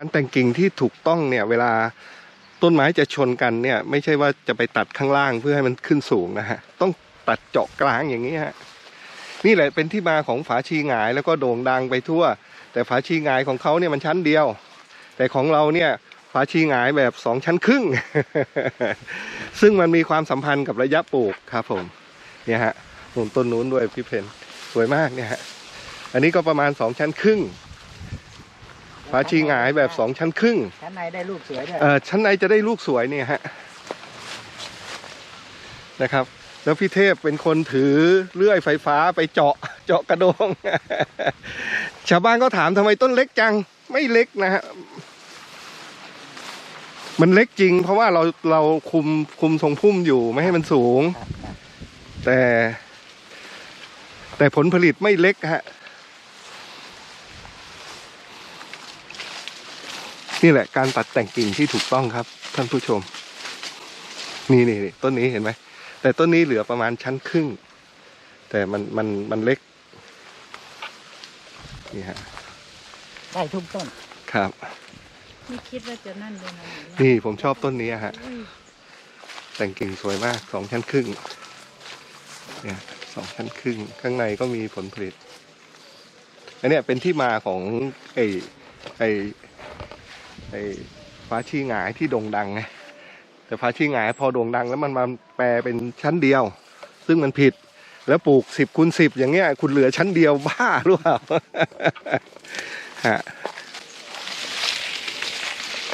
การแต่งกิ่งที่ถูกต้องเนี่ยเวลาต้นไม้จะชนกันเนี่ยไม่ใช่ว่าจะไปตัดข้างล่างเพื่อให้มันขึ้นสูงนะฮะต้องตัดเจาะกลางอย่างนี้ฮะนี่แหละเป็นที่มาของฝาชีงายแล้วก็โด่งดังไปทั่ว แต่ฝาชีงายของเขาเนี่ยมันชั้นเดียว แต่ของเราเนี่ยฝาชีงายแบบสองชั้นครึ่ง ซึ่งมันมีความสัมพันธ์กับระยะปลูกครับผมเนี่ยฮะนู่นต้นนู้นด้วยพี่เพนสวยมากเนี่ยฮะอันนี้ก็ประมาณสองชั้นครึ่ง ฝาชีหงายแบบสองชั้นครึ่งชั้นในได้ลูกสวยด้วยเอ่อชั้นในจะได้ลูกสวยเนี่ยฮะนะครับ แล้วพี่เทพเป็นคนถือเลื่อยไฟฟ้าไปเจาะเจาะกระโดง ชาวบ้านก็ถามทำไมต้นเล็กจัง ไม่เล็กนะฮะมันเล็กจริง เพราะว่าเราเราคุมคุมทรงพุ่มอยู่ไม่ให้มันสูงครับครับแต่ แต่ผลผลิตไม่เล็กฮะ นี่แหละการตัดแต่งกิ่งที่ถูกต้องครับ ท่านผู้ชม นี่นี่นี่ต้นนี้เห็นไหมแต่ต้นนี้เหลือประมาณชั้นครึ่ง แต่มันมันมันเล็กนี่ฮะได้ทุกต้นครับ ไม่คิดว่าจะนั่นเลยนะนี่ผมชอบต้นนี้อะฮะ แต่งกิ่งสวยมากสองชั้นครึ่งเนี่ยสองชั้นครึ่งข้างในก็มีผลผลิตอันเนี้ยเป็นที่มาของไอ้ไอ้ ไอ้ฟ้าชีหงายที่โด่งดังไงแต่ฟ้าชีหงายพอโด่งดังแล้วมันมาแปลเป็นชั้นเดียว ซึ่งมันผิดแล้วปลูกสิบคูณสิบอย่างเงี้ย คุณเหลือชั้นเดียวบ้าหรือเปล่าฮะ